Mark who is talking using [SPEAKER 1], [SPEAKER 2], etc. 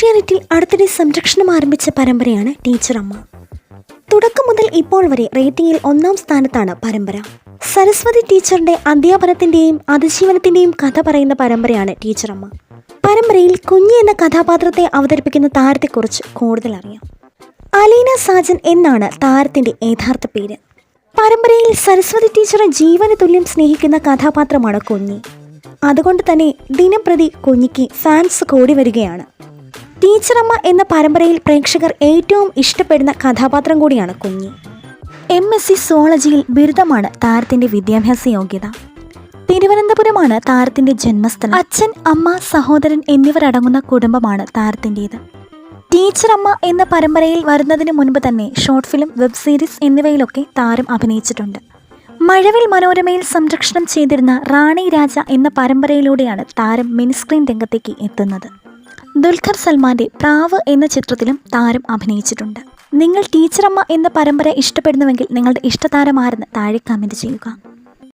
[SPEAKER 1] ഏഷ്യാനെറ്റിൽ അടുത്തിടെ സംരക്ഷണം ആരംഭിച്ച പരമ്പരയാണ് ടീച്ചർ അമ്മ. തുടക്കം മുതൽ ഇപ്പോൾ വരെ റേറ്റിംഗിൽ ഒന്നാം സ്ഥാനത്താണ് പരമ്പര. സരസ്വതി ടീച്ചറിന്റെ അധ്യാപനത്തിന്റെയും അതിജീവനത്തിന്റെയും കഥ പറയുന്ന പരമ്പരയാണ് ടീച്ചർ അമ്മ. പരമ്പരയിൽ കുഞ്ഞി എന്ന കഥാപാത്രത്തെ അവതരിപ്പിക്കുന്ന താരത്തെക്കുറിച്ച് കൂടുതൽ അറിയാം. അലീന സാജൻ എന്നാണ് താരത്തിന്റെ യഥാർത്ഥ പേര്. പരമ്പരയിൽ സരസ്വതി ടീച്ചറെ ജീവന തുല്യം സ്നേഹിക്കുന്ന കഥാപാത്രമാണ് കുഞ്ഞി. അതുകൊണ്ട് തന്നെ ദിനംപ്രതി കുഞ്ഞിക്ക് ഫാൻസ് കൂടി വരികയാണ്. ടീച്ചറമ്മ എന്ന പരമ്പരയിൽ പ്രേക്ഷകർ ഏറ്റവും ഇഷ്ടപ്പെടുന്ന കഥാപാത്രം കൂടിയാണ് കുഞ്ഞി. എം എസ് സി സുവോളജിയിൽ ബിരുദമാണ് താരത്തിന്റെ വിദ്യാഭ്യാസ യോഗ്യത. തിരുവനന്തപുരമാണ് താരത്തിന്റെ ജന്മസ്ഥലം. അച്ഛൻ അമ്മ സഹോദരൻ എന്നിവരടങ്ങുന്ന കുടുംബമാണ് താരത്തിന്റെത് ടീച്ചറമ്മ എന്ന പരമ്പരയിൽ വരുന്നതിന് മുൻപ് തന്നെ ഷോർട്ട് ഫിലിം വെബ് സീരീസ് എന്നിവയിലൊക്കെ താരം അഭിനയിച്ചിട്ടുണ്ട്. മഴവിൽ മനോരമയിൽ സംരക്ഷണം ചെയ്തിരുന്ന റാണി രാജ എന്ന പരമ്പരയിലൂടെയാണ് താരം മിനിസ്ക്രീൻ രംഗത്തേക്ക് എത്തുന്നത്. ദുൽഖർ സൽമാന്റെ പ്രാവ് എന്ന ചിത്രത്തിലും താരം അഭിനയിച്ചിട്ടുണ്ട്. നിങ്ങൾ ടീച്ചറമ്മ എന്ന പരമ്പര ഇഷ്ടപ്പെടുന്നുവെങ്കിൽ നിങ്ങളുടെ ഇഷ്ടതാരം ആരെന്ന് താഴെ കമന്റ് ചെയ്യുക.